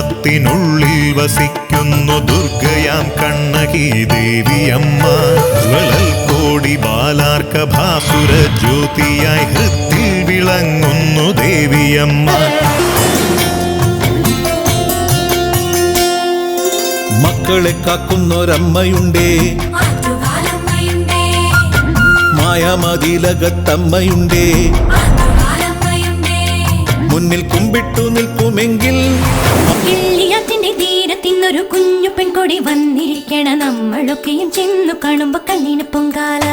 ജ്ഞാനത്തിനുള്ളിൽ വസിക്കുന്നു ദുർഗയാം കണ്ണകി ദേവിയമ്മ ജ്വലൽ കോടി ബാലാർക്ക ഭാസുര ജ്യോതിയായി ഹൃത്തിൽ വിളങ്ങുന്നു ദേവിയമ്മ. മക്കളെ കാക്കുന്നൊരമ്മയുണ്ടേ. മായാമതിലകത്തമ്മയുണ്ടേ. മുന്നിൽ കുമ്പിട്ടു നിൽക്കുമെങ്കിൽ വന്നിരിക്കണ നമ്മളൊക്കെയും ചെന്നു കാണുമ്പോ കണ്ണിന് പൊങ്കാല.